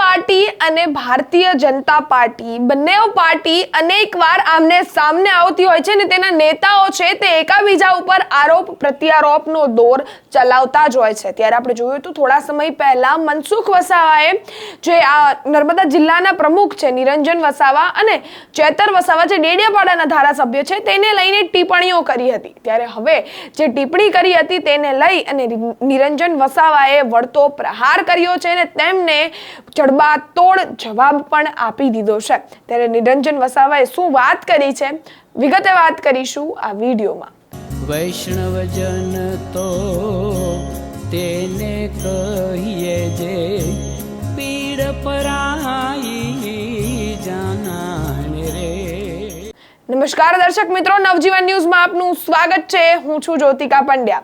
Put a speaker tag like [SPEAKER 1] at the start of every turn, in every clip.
[SPEAKER 1] Party અને Bharatiya Janata party. બંને party અનેકવાર આમને સામને આવતી હોય છે ને તેના નેતાઓ છે તે એકાબીજા ઉપર આરોપ, પ્રત્યારોપનો દોર ચલાવતા જ હોય છે. ત્યારે આપણે જોયું હતું થોડા સમય પહેલા મનસુખ વસાવાએ જે આ નર્મદા જિલ્લાના પ્રમુખ છે નિરંજન વસાવા અને ચેતર વસાવા જે ડેડિયાપાડાના ધારાસભ્ય છે તેને લઈને ટિપ્પણીઓ કરી હતી. ત્યારે હવે જે ટિપ્પણી કરી હતી તેને લઈ અને નિરંજન વસાવાએ વળતો પ્રહાર કર્યો છે અને તેમને જડબાતોડ જવાબ પણ આપી દીધો છે. ત્યારે નિરંજન વસાવાએ શું વાત કરી છે? વિગતે વાત કરીશું આ વિડીયોમાં.
[SPEAKER 2] વૈષ્ણવજન તો તેને કહીએ જે પીડ પરાઈ જાનાને રે.
[SPEAKER 1] નમસ્કાર દર્શક મિત્રો નવજીવન ન્યૂઝમાં આપનું સ્વાગત છે. હું છું જ્યોતિકા પંડ્યા.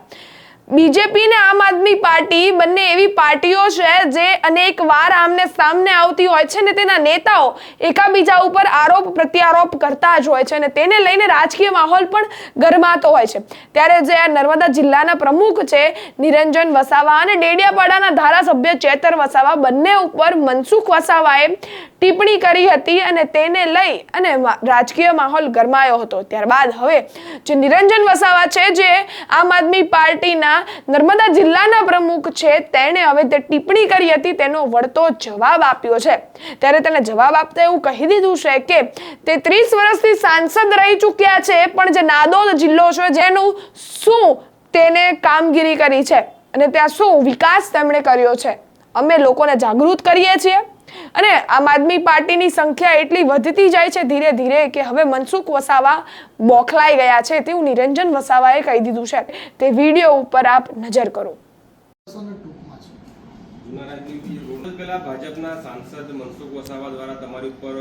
[SPEAKER 1] બીજેપી ને આમ આદમી પાર્ટી, બંને એવી પાર્ટીઓ છે જે અનેક વાર આમને સામને આવતી હોય છે ને તેના નેતાઓ એકાબીજા ઉપર આરોપ પ્રત્યારોપ કરતા જ હોય છે અને તેને લઈને રાજકીય માહોલ પણ ગરમાતો હોય છે. ત્યારે જે આ નર્મદા જિલ્લાના પ્રમુખ છે, નિરંજન વસાવા અને ડેડિયાપાડાના ધારાસભ્ય ચેતર વસાવા બંને ઉપર મનસુખ વસાવાએ ટિપ્પણી કરી હતી અને તેને લઈ અને રાજકીય માહોલ ગરમાયો હતો. ત્યારબાદ હવે જે નિરંજન વસાવા છે, જે આમ આદમી પાર્ટીના નર્મદા જિલ્લાના પ્રમુખ છે, તેણે હવે તે ટિપ્પણી કરી હતી, તેનો વળતો જવાબ આપ્યો છે. ત્યારે તેને જવાબ આપતા એવું કહી દીધું છે કે, તે ત્રીસ વર્ષથી સાંસદ રહી ચૂક્યા છે, પણ જે નાદોદ જિલ્લો છે, જેનું શું તેને કામગીરી કરી છે? અને ત્યાં શું વિકાસ તેમણે કર્યો છે? અમે લોકોને જાગૃત કરીએ છીએ. અને આમ આદમી પાર્ટીની સંખ્યા એટલી વધતી જાય છે ધીરે ધીરે કે હવે મનસુખ વસાવા બોખલાઈ ગયા છે. તેવું નિરંજન વસાવાએ કહી દીધું છે. તે વીડિયો ઉપર આપ નજર કરો.
[SPEAKER 3] પેલા ભાજપના સાંસદ મનસુખ વસાવા દ્વારા તમારી ઉપર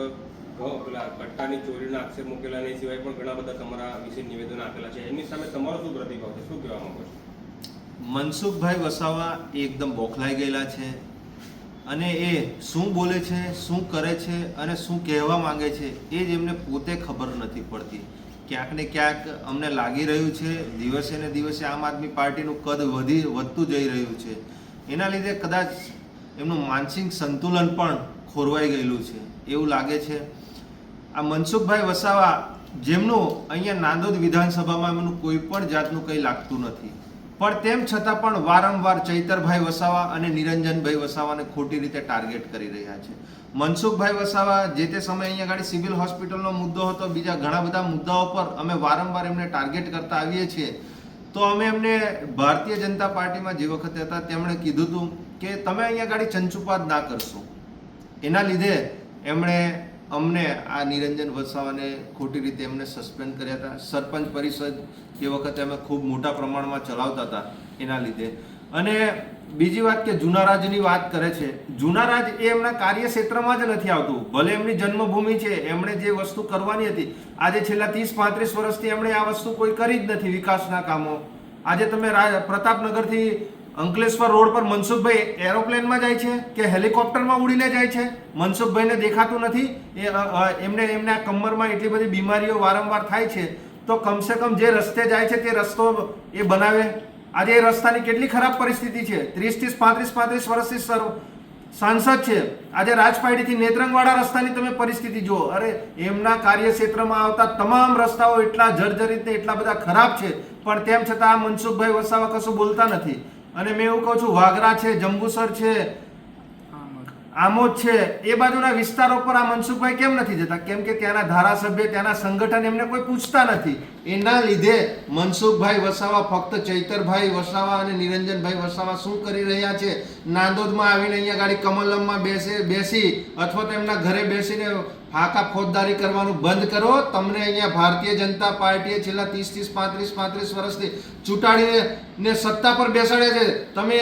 [SPEAKER 3] પેલા પટ્ટાની ચોરીના આક્ષેપ મૂકેલા ને સિવાય પણ ઘણા બધા તમારા વિશે નિવેદન આપેલા છે. એમની સામે તમારો શું પ્રતિભાવ છે? શું કહેવા માંગો છો?
[SPEAKER 4] મનસુખભાઈ વસાવા એકદમ બોખલાઈ ગયેલા છે. અને એ શું બોલે છે, શું કરે છે અને શું કહેવા માંગે છે એ જ એમને પોતે ખબર નથી પડતી. ક્યાંક ને ક્યાંક અમને લાગી રહ્યું છે, દિવસે ને દિવસે આમ આદમી પાર્ટીનું કદ વધી વધતું જઈ રહ્યું છે. એના લીધે કદાચ એમનું માનસિક સંતુલન પણ ખોરવાઈ ગયેલું છે. એવું લાગે છે. આ મનસુખભાઈ વસાવા જેમનું અહીંયા નાંદોદ વિધાનસભામાં એમનું કોઈ પણ જાતનું કંઈ લાગતું નથી. પણ તેમ છતાં પણ વારંવાર ચૈતરભાઈ વસાવા અને નિરંજનભાઈ વસાવાને ખોટી રીતે ટાર્ગેટ કરી રહ્યા છે. મનસુખભાઈ વસાવા જે તે સમયે અહીંયા આગળ સિવિલ હોસ્પિટલનો મુદ્દો હતો, બીજા ઘણા બધા મુદ્દાઓ પર અમે વારંવાર એમને ટાર્ગેટ કરતા આવીએ છીએ. તો અમે એમને ભારતીય જનતા પાર્ટીમાં જે વખતે હતા તેમણે કીધું હતું કે તમે અહીંયા ગાડી ચંચુપાત ના કરશો. એના લીધે એમણે અમને આ નિરંજન વસાવાને ખોટી રીતે એમને સસ્પેન્ડ કર્યા હતા. સરપંચ પરિષદ એ વખતે અમે ખૂબ મોટા પ્રમાણમાં ચલાવતા હતા એના લીધે. અને બીજી વાત કે જુનારાજની વાત કરે છે. જુનારાજ એ એમના કાર્યક્ષેત્રમાં જ નથી આવતું. ભલે એમની જન્મભૂમિ છે, એમણે જે વસ્તુ કરવાની હતી, આજે છેલ્લા ત્રીસ પાંત્રીસ વર્ષથી એમણે આ વસ્તુ કોઈ કરી જ નથી વિકાસના કામો. આજે તમે પ્રતાપનગરથી અંકલેશ્વર રોડ પર મનસુખભાઈ એરોપ્લેનમાં જાય છે કે હેલિકોપ્ટરમાં ઉડીને જાય છે? મનસુખભાઈને દેખાતું નથી. એ એમને, એમના કમરમાં એટલી બધી બીમારીઓ વારંવાર થાય છે. તો કમસે કમ જે રસ્તે જાય છે તે રસ્તો એ બનાવે. આજે એ રસ્તાની કેટલી ખરાબ પરિસ્થિતિ છે? ત્રીસ ત્રીસ પાંત્રીસ પાંત્રીસ વર્ષથી સર, સાંસદ છે. આજે રાજપાડીથી નેત્રંગવાળા રસ્તાની તમે પરિસ્થિતિ જુઓ. અરે, એમના કાર્યક્ષેત્રમાં આવતા તમામ રસ્તાઓ એટલા જર્જરિત ને એટલા બધા ખરાબ છે. પણ તેમ છતાં આ મનસુખભાઈ વસાવા કશું બોલતા નથી. અને મેં એવું કહું છું વાગરા છે, જંબુસર છે, આમોદ છે, એ બાજુના વિસ્તારો પર આ મનસુખભાઈ કેમ નથી જતા? કેમ કે ત્યાંના ધારાસભ્ય, ત્યાંના સંગઠન એમને કોઈ પૂછતા નથી. એના લીધે મનસુખભાઈ વસાવા, ફક્ત ચૈતરભાઈ વસાવા અને નિરંજનભાઈ વસાવા શું કરી રહ્યા છે? નાંદોદમાં આવીને અહીંયા ગાડી કમલમમાં બેસે, બેસી અથવા તો એમના ઘરે બેસીને ફાકા ફોજદારી કરવાનું બંધ કરો. તમને અહીંયા ભારતીય જનતા પાર્ટીએ છેલ્લા ત્રીસ ત્રીસ, પાંત્રીસ પાંત્રીસ વર્ષથી ચૂંટાડીને સત્તા પર બેસાડ્યા છે. તમે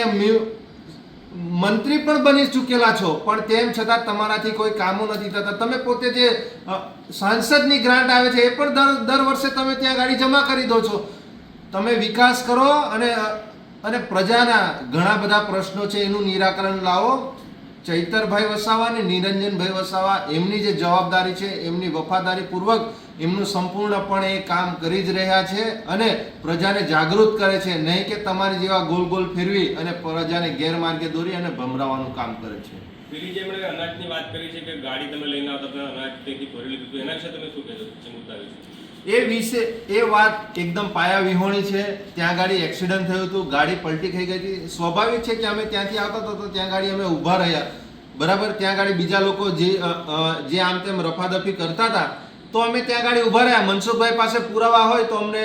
[SPEAKER 4] મંત્રી પણ બની ચૂકેલા છો, પણ તેમ છતાં તમારાથી કોઈ કામો નથી થતા. તમે પોતે જે સાંસદની ગ્રાન્ટ આવે છે, એ પણ દર દર વર્ષે તમે ત્યાં ગાડી જમા કરી દો છો. તમે વિકાસ કરો અને અને પ્રજાના ઘણા બધા પ્રશ્નો છે, એનું નિરાકરણ લાવો. ચૈતરભાઈ વસાવા અને નિરંજનભાઈ વસાવા એમની જે જવાબદારી છે, એમની વફાદારી પૂર્વક એમનું સંપૂર્ણપણે એ કામ કરી જ રહ્યા છે અને પ્રજાને જાગૃત કરે છે. નહીં કે તમારી જેવા ગોલ ગોલ ફેરવી અને પ્રજાને ગેરમાર્ગે દોરી અને ભમરાવાનું કામ કરે છે.
[SPEAKER 3] પેલી જે અનાજની વાત કરી છે કે ગાડી તમે લઈને આવતા અનાજ ત્યાંથી ભરી લીધું એના વિશે તમે શું કહેશો? મુદ્દા વિશે.
[SPEAKER 4] એ વિશે એ વાત એકદમ પાયા વિહોણી છે. ત્યાં ગાડી એક્સિડન્ટ થયું હતું. ગાડી પલટી થઈ ગઈ હતી. સ્વાભાવિક છે કે અમે ત્યાંથી આવતા હતા તો ત્યાં ગાડી અમે ઊભા રહ્યા. બરાબર? ત્યાં ગાડી બીજા લોકો જે જે આમ તેમ રફાદફી કરતા હતા, તો અમે ત્યાં ગાડી ઊભા રહ્યા. મનસુખભાઈ પાસે પુરાવા હોય તો અમને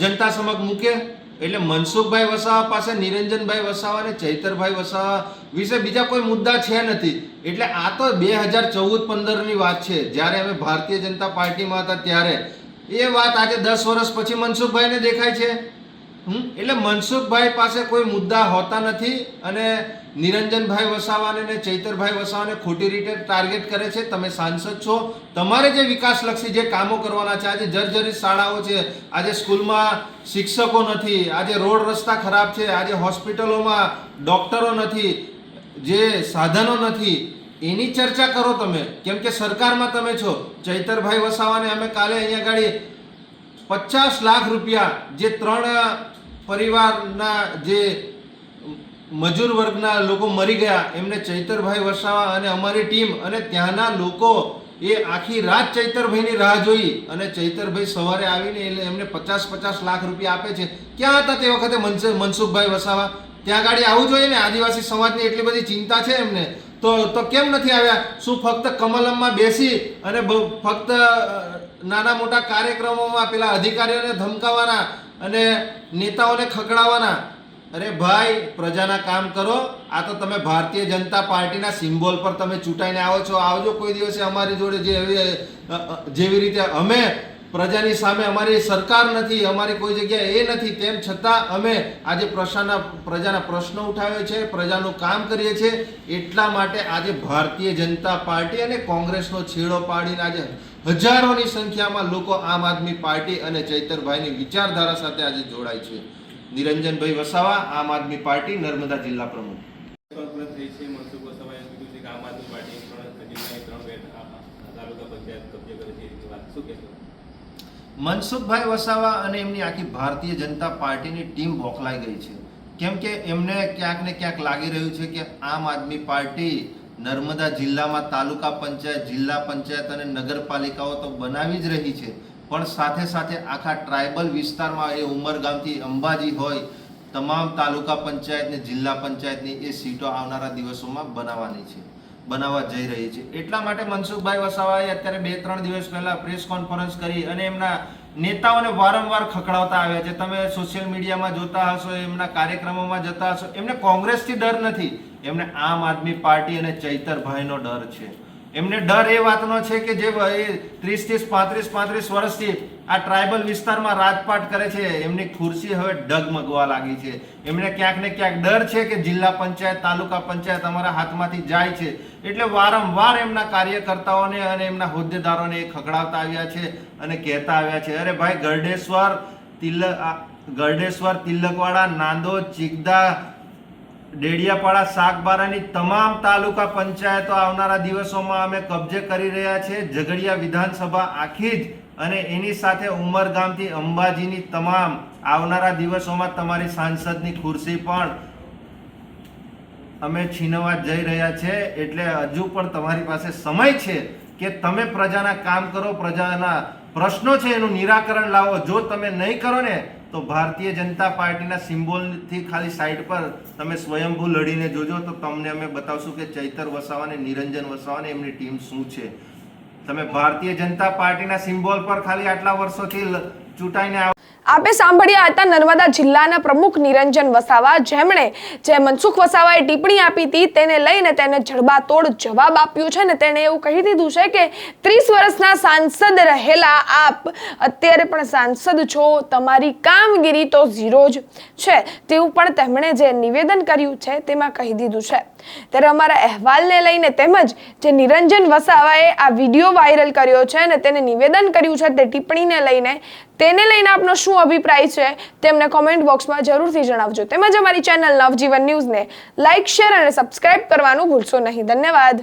[SPEAKER 4] જનતા સમક્ષ મૂકે. એટલે મનસુખભાઈ વસાવા પાસે, નિરંજનભાઈ વસાવા અને ચૈતરભાઈ વસાવા વિશે બીજા કોઈ મુદ્દા છે નથી. એટલે આ તો બે હજાર ચૌદ પંદરની વાત છે. જ્યારે અમે ભારતીય જનતા પાર્ટીમાં હતા ત્યારે. એ વાત આજે દસ વર્ષ પછી મનસુખભાઈને દેખાય છે? એટલે મનસુખભાઈ પાસે કોઈ મુદ્દા હોતા નથી અને નિરંજનભાઈ વસાવાને ને ચૈતરભાઈ વસાવાને ખોટી રીતે ટાર્ગેટ કરે છે. તમે સાંસદ છો. તમારે જે વિકાસલક્ષી જે કામો કરવાના છે, આજે જર્જરિત શાળાઓ છે, આજે સ્કૂલમાં શિક્ષકો નથી, આજે રોડ રસ્તા ખરાબ છે, આજે હોસ્પિટલોમાં ડૉક્ટરો નથી, જે સાધનો નથી, એની ચર્ચા કરો તમે. કેમ કે સરકારમાં તમે છો. ચૈતરભાઈ વસાવાને અમે કાલે અહીંયા ગાડી પચાસ લાખ રૂપિયા જે ત્રણ પરિવારના જે મજૂર વર્ગના લોકો મરી ગયા, એમને ચૈતરભાઈ વસાવા અને અમારી ટીમ અને ત્યાંના લોકો એ આખી રાત ચૈતરભાઈની રાહ જોઈ અને ચૈતરભાઈ સવારે આવીને એટલે એમને પચાસ પચાસ લાખ રૂપિયા આપે છે. ક્યાં હતા તે વખતે મનસુ- મનસુખભાઈ વસાવા? ત્યાં ગાડી આવું જોઈએ ને? આદિવાસી સમાજની એટલી બધી ચિંતા છે એમને. તો તો કેમ નથી આવ્યા? શું ફક્ત કમલમમાં બેસી અને ફક્ત નાના મોટા કાર્યક્રમોમાં પેલા અધિકારીઓને ધમકાવવાના અને નેતાઓને ખકડાવવાના અરે ભાઈ, પ્રજાના કામ કરો. આ તો તમે ભારતીય જનતા પાર્ટીના સિમ્બોલ પર તમે ચૂંટાઈને આવો છો. આવજો કોઈ દિવસે અમારી જોડે જે જેવી રીતે અમે પ્રજાની સામે અમારી સરકાર નથી, અમારી કોઈ જગ્યાએ એ નથી. તેમ છતાં અમે આજે પ્રશાના, પ્રજાના પ્રશ્નો ઉઠાવ્યા છે, પ્રજાનું કામ કરીએ છીએ. એટલા માટે આજે ભારતીય જનતા પાર્ટી અને કોંગ્રેસનો છેડો પાડીને આજે હજારોની સંખ્યામાં લોકો આમ આદમી પાર્ટી અને ચૈતરભાઈની વિચારધારા સાથે આજે જોડાય છે. નિરંજનભાઈ વસાવા, આમ આદમી પાર્ટી, નર્મદા જિલ્લા પ્રમુખ. મનસુખભાઈ વસાવા અને એમની આખી ભારતીય જનતા પાર્ટીની ટીમ બોકલાઈ ગઈ છે. કેમ કે એમને ક્યાંક ને ક્યાંક લાગી રહ્યું છે કે આમ આદમી પાર્ટી નર્મદા જિલ્લામાં તાલુકા પંચાયત, જિલ્લા પંચાયત અને નગરપાલિકાઓ તો બનાવી જ રહી છે. પણ સાથે સાથે આખા ટ્રાઇબલ વિસ્તારમાં એ ઉમરગામથી અંબાજી હોય, તમામ તાલુકા પંચાયત ને જિલ્લા પંચાયતની એ સીટો આવનારા દિવસોમાં બનાવવાની છે, બનાવવા જઈ રહી છે. એટલા માટે મનસુખભાઈ વસાવાએ અત્યારે બે ત્રણ દિવસ પહેલા પ્રેસ કોન્ફરન્સ કરી અને એમના નેતાઓને વારંવાર ખખડાવતા આવ્યા છે. તમે સોશિયલ મીડિયામાં જોતા હશો, એમના કાર્યક્રમોમાં જતા હશો. એમને કોંગ્રેસથી ડર નથી. એમને આમ આદમી પાર્ટી અને ચૈતરભાઈનો ડર છે. એમને ડર એ વાતનો છે કે જે ત્રીસ ત્રીસ પાંત્રીસ પાંત્રીસ વર્ષથી આ ટ્રાઇબલ વિસ્તારમાં રાજપાટ કરે છે, એમની ખુરશી હવે ડગમગવા લાગી છે. એમને ક્યાંક ને ક્યાંક ડર છે કે જિલ્લા પંચાયત, તાલુકા પંચાયત અમારા હાથમાંથી જાય છે. એટલે વારંવાર એમના કાર્યકર્તાઓને અને એમના હોદ્દેદારોને એ ખકડાવતા આવ્યા છે અને કહેતા આવ્યા છે, અરે ભાઈ ગરડેશ્વર તિલક ગરડેશ્વર તિલકવાડા, નાંદોદ ચિકદા ડેડિયાપાડા શાકબારાની તમામ તાલુકા પંચાયતો આવનારા દિવસોમાં અમે કબજે કરી રહ્યા છે ઝઘડિયા વિધાનસભા આખી જ અને એની સાથે ઉમરગામથી અંબાજીની તમામ આવનારા દિવસોમાં તમારી સાંસદની ખુરશી પણ અમે છીનવા જઈ રહ્યા છે એટલે હજુ પણ તમારી પાસે સમય છે કે તમે પ્રજાના કામ કરો, પ્રજાના પ્રશ્નો છે એનું નિરાકરણ લાવો. જો તમે નહીં કરો ને તો ભારતીય જનતા પાર્ટીના સિમ્બોલથી ખાલી સાઈડ પર તમે સ્વયંભૂ લડીને જોજો તો તમને અમે બતાવશું કે ચૈતર વસાવા અને નિરંજન વસાવા એમની ટીમ શું છે. તમે ભારતીય જનતા પાર્ટીના સિમ્બોલ પર ખાલી આટલા વર્ષોથી ચૂંટાઈને આવ
[SPEAKER 1] આપે સાંભળ્યા હતા નર્મદા જિલ્લાના પ્રમુખ નિરંજન વસાવા. જેમણે જે મનસુખ વસાવાએ ટિપ્પણી આપી હતી તેને લઈને તેને જડબાતોડ જવાબ આપ્યો છે ને તેણે એવું કહી દીધું છે કે ત્રીસ વર્ષના સાંસદ રહેલા આપ અત્યારે પણ સાંસદ છો, તમારી કામગીરી તો ઝીરો જ છે. તેવું પણ તેમણે જે નિવેદન કર્યું છે તેમાં કહી દીધું છે. ત્યારે અમારા અહેવાલને લઈને તેમજ જે નિરંજન વસાવાએ આ વીડિયો વાયરલ કર્યો છે અને તેને નિવેદન કર્યું છે તે ટિપ્પણીને લઈને. તેને લઈને આપનો શું અભિપ્રાય છે, તેમને કોમેન્ટ બોક્સમાં જરૂરથી જણાવજો. તેમજ અમારી ચેનલ નવજીવન ન્યૂઝને લાઇક શેર અને સબસ્ક્રાઇબ કરવાનું ભૂલશો નહીં. ધન્યવાદ.